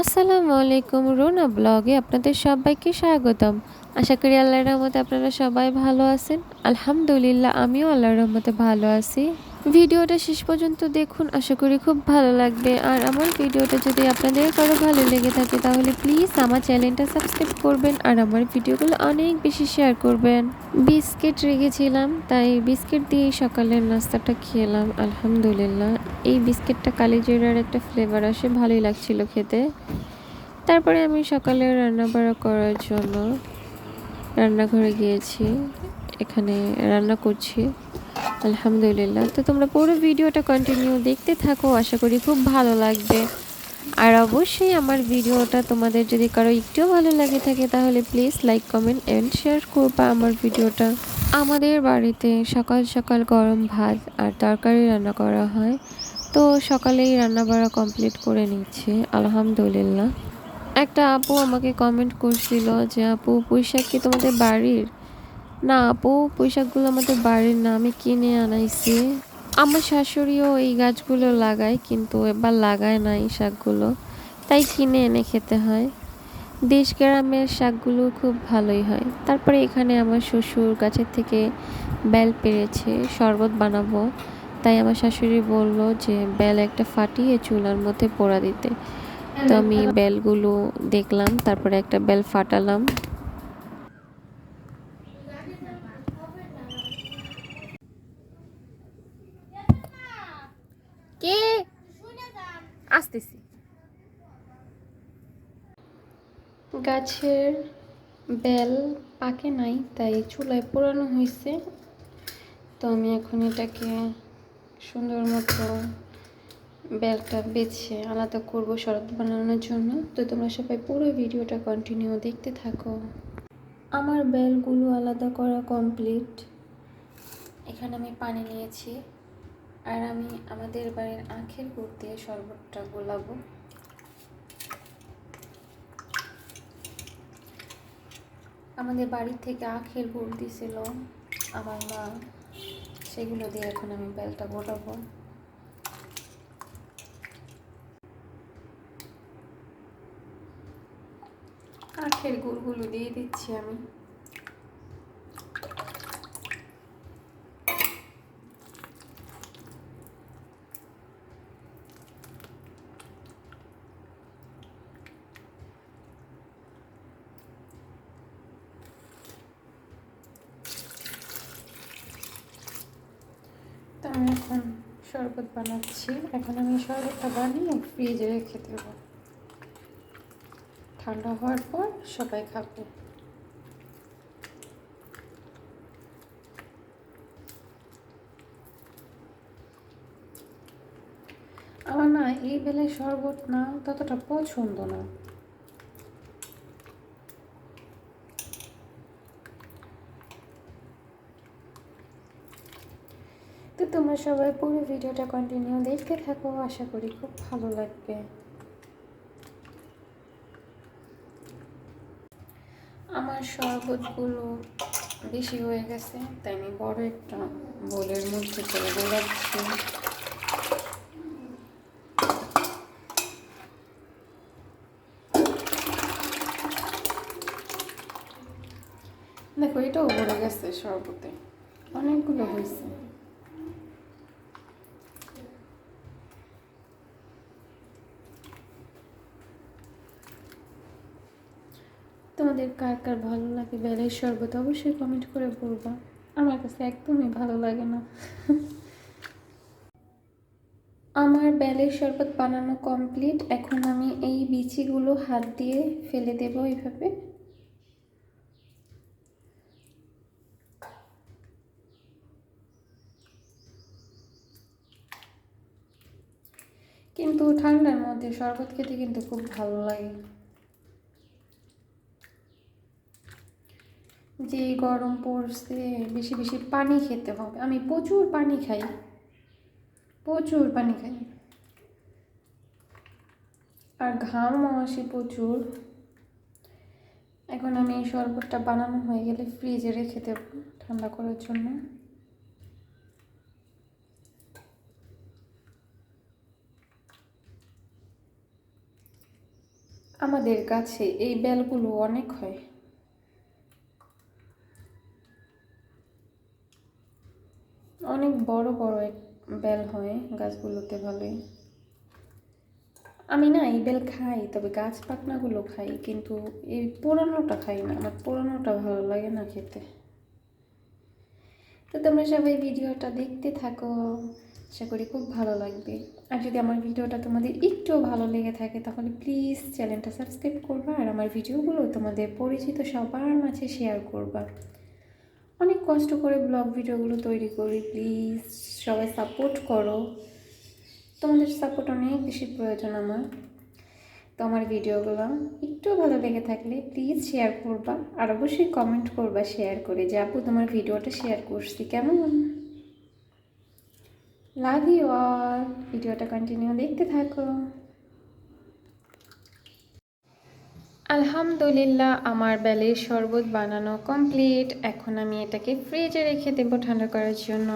আসসালামু আলাইকুম রোনা ব্লগে আপনাদের সবাইকে স্বাগতম। আশা করি আল্লাহর রহমতে আপনারা সবাই ভালো আছেন। আলহামদুলিল্লাহ, আমিও আল্লাহর রহমতে ভালো আছি। ভিডিওটা শেষ পর্যন্ত দেখুন, আশা করি খুব ভালো লাগবে। আর আমার ভিডিওটা যদি আপনাদের কারও ভালো লেগে থাকে, তাহলে প্লিজ আমার চ্যানেলটা সাবস্ক্রাইব করবেন আর আমার ভিডিওগুলো অনেক বেশি শেয়ার করবেন। বিস্কিট রেখেছিলাম, তাই বিস্কিট দিয়ে সকালের নাস্তাটা খেলাম, আলহামদুলিল্লাহ। এই বিস্কিটটা কালিজিরার একটা ফ্লেভার আসে, ভালোই লাগছিল খেতে। তারপরে আমি সকালে রান্না বাড়া করার জন্য রান্নাঘরে গিয়েছি, এখানে রান্না করছি। আলহামদুলিল্লাহ। তো তোমরা পুরো ভিডিওটা কন্টিনিউ দেখতে থাকো, আশা করি খুব ভালো লাগবে। আর অবশ্যই আমার ভিডিওটা তোমাদের যদি কারও একটুও ভালো লাগে থাকে, তাহলে please like comment and share করবা আমার ভিডিওটা। আমাদের বাড়িতে সকাল সকাল গরম ভাত আর তরকারি রান্না করা হয়। তো সকালেই রান্না বাড়া কমপ্লিট করে নিচ্ছে, আলহামদুলিল্লাহ। একটা আপু আমাকে কমেন্ট করছিল যে, আপু, পুঁইশাক কি তোমাদের বাড়ির? না, আপু পুঁইশাকগুলো আমাদের বাড়ির না আমি কিনে আনাইছি। আমার শাশুড়িও এই গাছগুলো লাগায়, কিন্তু এবার লাগায় না এই শাকগুলো। তাই কিনে এনে খেতে হয়। দেশ গ্রামের শাকগুলো খুব ভালোই হয়। তারপরে এখানে আমার শ্বশুর গাছের থেকে বেল পেরেছে, শরবত বানাবো। তাই আমার শাশুড়ি বলল যে, বেল একটা ফাটিয়ে চুলার মধ্যে পোড়া দিতে। তো আমি বেলগুলো দেখলাম, তারপরে একটা বেল ফাটালাম কে আসতেছি গাছের বেল পাকে নাই, তাই চুলায় পোড়ানো হয়েছে তো আমি এখন এটাকে সুন্দর মতো বেলটা বেছে আলাদা করব শরবত বানানোর জন্য। তো তোমরা সবাই পুরো ভিডিওটা কন্টিনিউ দেখতে থাকো। আমার বেলগুলো আলাদা করা কমপ্লিট এখানে আমি পানি নিয়েছি। আর আমি আমাদের বাড়ির আখের গুড় দিয়ে শরবতটা গোলাবো। আমাদের বাড়ির থেকে আখের গুড় দিছিল, আমার মা। সেগুলো দিয়ে এখন আমি বেলটা গোটাবো। আখের গুড়গুলো দিয়ে দিচ্ছি আমি তো আমি এখন শরবত বানাচ্ছি। এখন আমি শরবতটা বানিয়ে ফ্রিজে রেখে দেবো। ঠান্ডা হওয়ার পর সবাই খাবে। আমার না এই বেলায় শরবত না ততটা পছন্দ না। তোমরা সবাই পুরো ভিডিওটা কন্টিনিউ দেখতে থাকো, আশা করি খুব ভালো লাগবে। আমার শরবতগুলো বেশি হয়ে গেছে, তাই আমি বড় একটা বোলের মধ্যে করে গোলাচ্ছি দেখো, এটাও ভরে গেছে শরবতে। অনেকগুলো হয়েছে। তোমাদের কার কার ভালো লাগে? বেলের শরবত অবশ্যই কমেন্ট করে বলবা। আমার কাছে একদমই ভালো লাগে না। আমার বেলের শরবত বানানো কমপ্লিট এখন আমি এই বিচিগুলো হাত দিয়ে ফেলে দেব এইভাবে। কিন্তু ঠান্ডার মধ্যে শরবত খেতে কিন্তু খুব ভালো লাগে। যে গরম পড়ছে, বেশি বেশি পানি খেতে হবে। আমি প্রচুর পানি খাই। প্রচুর পানি খাই। আর ঘামও আসে প্রচুর। এখন আমি এই শরবতটা বানানো হয়ে গেলে ফ্রিজে রেখে দেব ঠান্ডা করার জন্য। আমাদের কাছে এই বেলগুলো অনেক হয়। অনেক বড় বড় এক বেল হয় গাছগুলোতে ভালোই। আমি না এই বেল খাই, তবে গাছ পাকনাগুলো খাই, কিন্তু এই পুরানোটা খাই না। আমার পুরানোটা ভালো লাগে না খেতে। তো তোমরা সবাই ভিডিওটা দেখতে থাকো। আশা করি খুব ভালো লাগবে। আর যদি আমার ভিডিওটা তোমাদের একটুও ভালো লেগে থাকে, তাহলে প্লিজ চ্যানেলটা সাবস্ক্রাইব করবা আর আমার ভিডিওগুলো তোমাদের পরিচিত সবার মাঝে শেয়ার করবা। অনেক কষ্ট করে ব্লগ ভিডিওগুলো তৈরি করি প্লিজ সবাই সাপোর্ট করো। তোমাদের সাপোর্ট অনেক বেশি প্রয়োজন আমার। তো আমার ভিডিওগুলো একটু ভালো লেগে থাকলে প্লিজ শেয়ার করবা আর অবশ্যই কমেন্ট করবা শেয়ার করে যে, আপু, তোমার ভিডিওটা শেয়ার করছি, কেমন? লাভ ইউ অল ভিডিওটা কন্টিনিউ দেখতে থাকো। আলহামদুলিল্লাহ, আমার বেলের শরবত বানানো কমপ্লিট। এখন আমি এটাকে ফ্রিজে রেখে দেবো ঠান্ডা করার জন্য।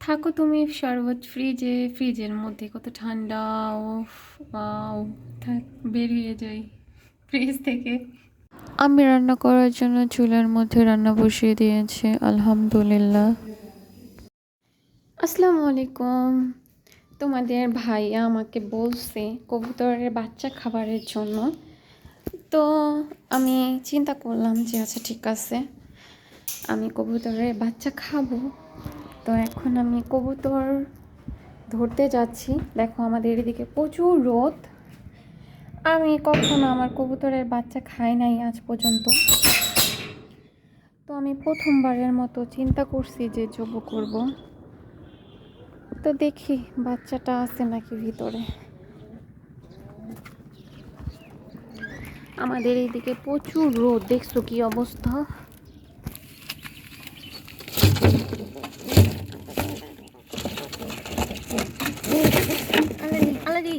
থাকো তুমি শরবত ফ্রিজে। ফ্রিজের মধ্যে কত ঠান্ডা ও বেরিয়ে যাই। ফ্রিজ থেকে। আমি রান্না করার জন্য চুলার মধ্যে রান্না বসিয়ে দিয়েছি, আলহামদুলিল্লাহ। আসসালামু আলাইকুম। তোমাদের ভাইয়া আমাকে বলছে কবুতরের বাচ্চা খাবারের জন্য। তো আমি চিন্তা করলাম যে আচ্ছা ঠিক আছে, আমি কবুতরের বাচ্চা খাব। তো এখন আমি কবুতর ধরতে যাচ্ছি। দেখো, আমাদের এদিকে প্রচুর রোদ। আমি কখনো আমার কবুতরের বাচ্চা খাই নাই আজ পর্যন্ত। তো আমি প্রথমবারের মতো চিন্তা করছি যে যোগ করব। তো দেখি বাচ্চাটা আছে নাকি ভিতরে। আমাদের এইদিকে প্রচুর রোদ, দেখছ কি অবস্থা? আলাদি আলাদি।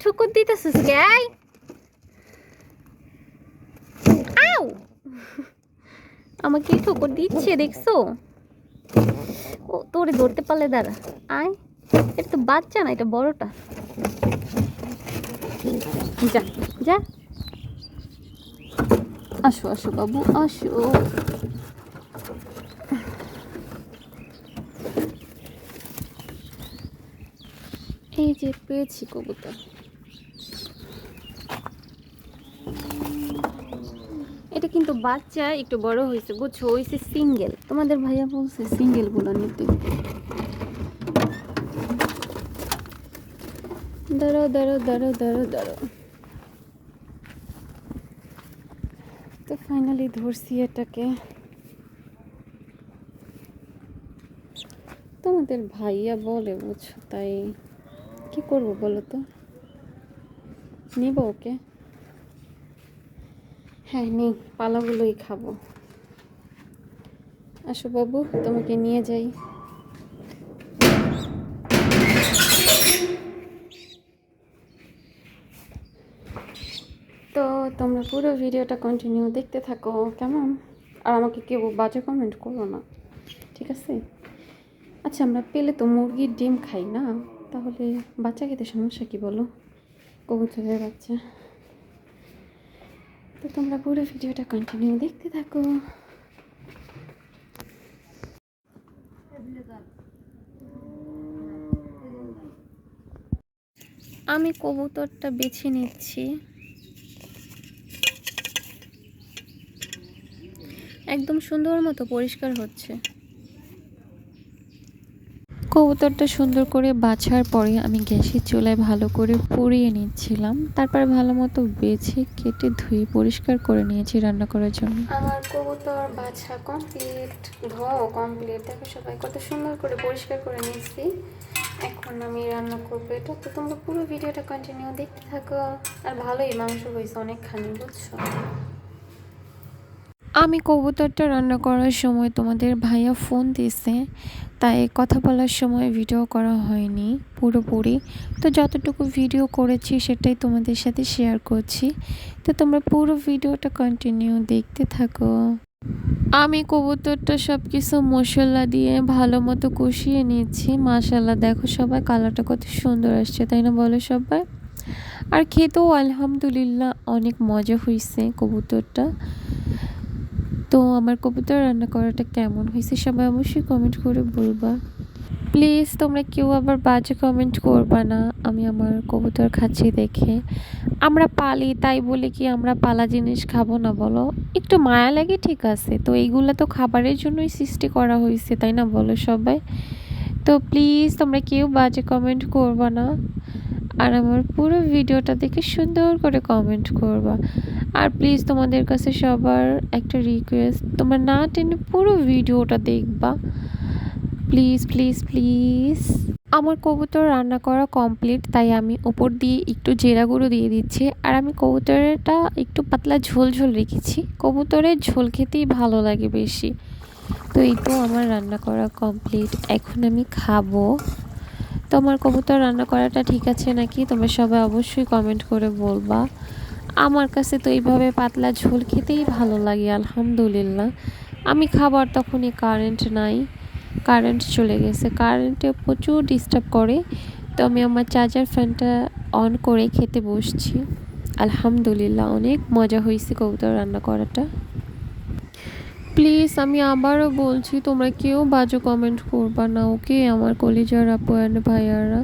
ঠুকুর দিতেছিস গাই আউ! আমাকে ঠুকুর দিচ্ছে, দেখছ? ও, তোরে ধরতে পারলে দাঁড়া। আয়, এটা তো বাচ্চা না, এটা বড়টা। যা যা। আসো আসো বাবু, আসো। এই যে পেয়েছি কবুতর। কিন্তু বাচ্চা একটু বড় হয়েছে, বুঝছ? হয়েছে সিঙ্গেল তোমাদের ভাইয়া বলছে সিঙ্গেলগুলো নিতে। দাঁড়ো দাঁড়ো দাঁড়ো দাঁড়ো দাঁড়ো তো ফাইনালি ধরছি এটাকে। তোমাদের ভাইয়া বলে, বুঝছ? তাই কি করব বলো তো? নিব ওকে? হ্যাঁ নেই পালাগুলোই খাব। আসো বাবু, তোমাকে নিয়ে যাই। তো তোমরা পুরো ভিডিওটা কন্টিনিউ দেখতে থাকো, কেমন? আর আমাকে কেউ বাজে কমেন্ট করো না, ঠিক আছে? আচ্ছা আমরা পেলে তো মুরগির ডিম খাই না? তাহলে বাচ্চা খেতে সমস্যা কি বলো? কবুতরের বাচ্চা। তো তোমরা পুরো ভিডিওটা কন্টিনিউ দেখতে থাকো। আমি কবুতরটা বেছে নিচ্ছি। একদম সুন্দর মতো পরিষ্কার হচ্ছে। কবুতরটা সুন্দর করে বাছার পরে আমি গ্যাসের চুলায় ভালো করে পুড়িয়ে নিচ্ছিলাম। তারপর ভালো মতো বেছে, কেটে ধুয়ে পরিষ্কার করে নিয়েছি রান্না করার জন্য। আমার কবুতর বাছা কমপ্লিট ধোয়াও কমপ্লিট দেখো সবাই কত সুন্দর করে পরিষ্কার করে নিয়েছি। এখন আমি রান্না করব। এটা তো তোমরা পুরো ভিডিওটা কন্টিনিউ দেখতে থাকো। আর ভালোই মাংস হয়েছে অনেকখানি, বুঝছ? আমি কবুতরটা রান্না করার সময় তোমাদের ভাইয়া ফোন দিয়েছে, তাই কথা বলার সময় ভিডিও করা হয়নি পুরোপুরি। তো যতটুকু ভিডিও করেছি সেটাই তোমাদের সাথে শেয়ার করছি। তো তোমরা পুরো ভিডিওটা কন্টিনিউ দেখতে থাকো। আমি কবুতরটা সব কিছু মশলা দিয়ে ভালো মতো কষিয়ে নিয়েছি। মাশাল্লাহ দেখো সবাই কালারটা কত সুন্দর আসছে, তাই না বলো সবাই? আর খেতেও আলহামদুলিল্লাহ অনেক মজা হয়েছে কবুতরটা। তো আমার কবুতর রান্না করাটা কেমন হয়েছে সবাই অবশ্যই কমেন্ট করে বলবা। প্লিজ তোমরা কেউ আবার বাজে কমেন্ট করবা না, আমি আমার কবুতর খাচ্ছি দেখে। আমরা পালি, তাই বলে কি আমরা পালা জিনিস খাব না বলো? একটু মায়া লাগে ঠিক আছে, তো এইগুলো তো খাবারের জন্যই সৃষ্টি করা হয়েছে, তাই না বলো সবাই? তো প্লিজ তোমরা কেউ বাজে কমেন্ট করবা না, আর আমার পুরো ভিডিওটা দেখে সুন্দর করে কমেন্ট করবা। আর প্লিজ তোমাদের কাছে সবার একটা রিকোয়েস্ট তোমরা না টেনে পুরো ভিডিওটা দেখবা। প্লিজ প্লিজ প্লিজ আমার কবুতর রান্না করা কমপ্লিট তাই আমি ওপর দিয়ে একটু জেরা গুঁড়ো দিয়ে দিচ্ছি। আর আমি কবুতরেরটা একটু পাতলা ঝোল ঝোল রেখেছি। কবুতরের ঝোল খেতেই ভালো লাগে বেশি। তো এই তো আমার রান্না করা কমপ্লিট এখন আমি খাব। তো আমার কবুতর রান্না করাটা ঠিক আছে নাকি? তোমরা সবাই অবশ্যই কমেন্ট করে বলবা। আমার কাছে তো এইভাবে পাতলা ঝোল খেতেই ভালো লাগে, আলহামদুলিল্লাহ। আমি খাবার তখনই কারেন্ট নাই কারেন্ট চলে গেছে। কারেন্টে প্রচুর ডিস্টার্ব করে। তো আমি আমার চার্জার ফ্যানটা অন করে খেতে বসছি। আলহামদুলিল্লাহ, অনেক মজা হয়েছে কবুতর রান্না করাটা। প্লিজ আমি আবারও বলছি তোমরা কেউ বাজে কমেন্ট করবা না ওকে আমার কলিজার আপু অ্যান্ড ভাইয়ারা।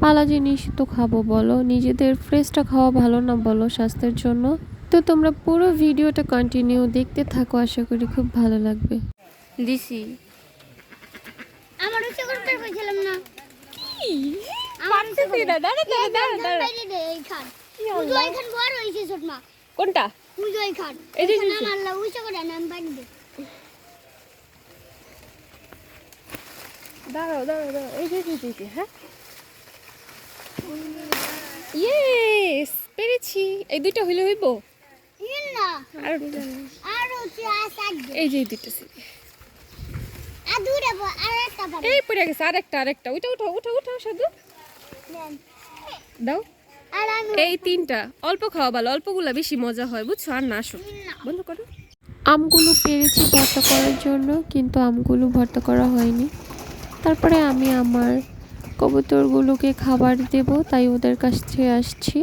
পালা জিনিস তো খাব বলো নিজেদের ফ্রেশটা খাওয়া ভালো না বলো স্বাস্থ্যের জন্য? তো তোমরা পুরো ভিডিওটা কন্টিনিউ দেখতে থাকো আশা করি খুব ভালো লাগবে। দিছি। আমার উচ্চ করতে পারছিলাম না। পারতেছি না, দাঁড়া, দাঁড়া, দাঁড়া, দাঁড়া। এইখান। কি বড় হয়েছে ছোট মা কোনটা? পুজো এইখান। এই যে, আমার আল্লাহ উচ্চ করে নাম পানি দাঁড়াও দাঁড়াও দাঁড়াও। এই যে এই যে, হ্যাঁ? ইয়েস পেরেছি। এই দুইটা হইলে হইব? এই যে দুইটা এই পড়ে গেছে আরেকটা আরেকটা ওইটা সাধু। দাও। আর এই তিনটা। অল্প খাওয়া ভালো অল্পগুলা বেশি মজা হয় বুঝছ? আর না আসো বন্ধ করো। আমগুলো পেরেছি ভর্তা করার জন্য কিন্তু আমগুলো ভর্তা করা হয়নি। তারপরে আমি আমার কবুতরগুলোকে খাবার দেব, তাই ওদের কাছ আসছি।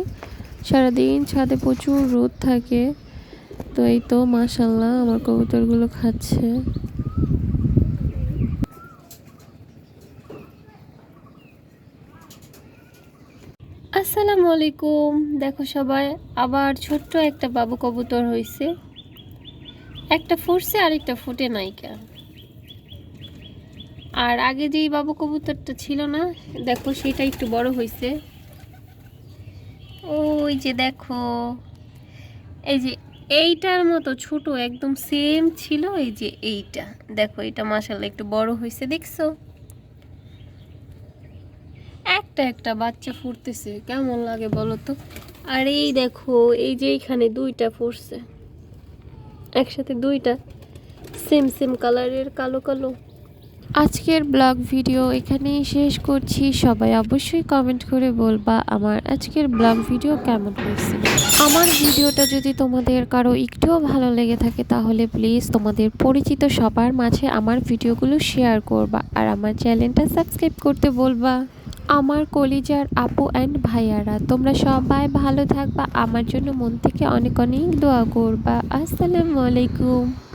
সারাদিন ছাদে প্রচুর রোদ থাকে, তো এই তো মাশাল্লাহ আমার কবুতরগুলো খাচ্ছে। আসসালামু আলাইকুম। দেখো সবাই, আবার ছোট্ট একটা বাবু কবুতর হয়েছে একটা ফুটছে, আরেকটা ফুটে নাইকা আর আগে যেই বাবু কবুতরটা ছিল না, দেখো সেটা একটু বড় হয়েছে ওই যে দেখো, এই যে এইটার মতো ছোট, একদম সেম ছিল এই যে এইটা। দেখো, এটা মাসাল্লাহ একটু বড় হয়েছে দেখছ? একটা একটা বাচ্চা ফুটতেছে, কেমন লাগে বলো তো? আর এই দেখো, এই যে এখানে দুইটা ফুটছে। একসাথে দুইটা সেম সেম কালারের কালো কালো। আজকের ব্লগ ভিডিও এখানেই শেষ করছি। সবাই অবশ্যই কমেন্ট করে বলবা আমার আজকের ব্লগ ভিডিও কেমন হয়েছে। আমার ভিডিওটা যদি তোমাদের কারও একটুও ভালো লেগে থাকে তাহলে প্লিজ তোমাদের পরিচিত সবার মাঝে আমার ভিডিওগুলো শেয়ার করবা আর আমার চ্যানেলটা সাবস্ক্রাইব করতে বলবা। আমার কলিজার আপু অ্যান্ড ভাইয়ারা, তোমরা সবাই ভালো থাকবা। আমার জন্য মন থেকে অনেক অনেক দোয়া করবা। আসসালামু আলাইকুম।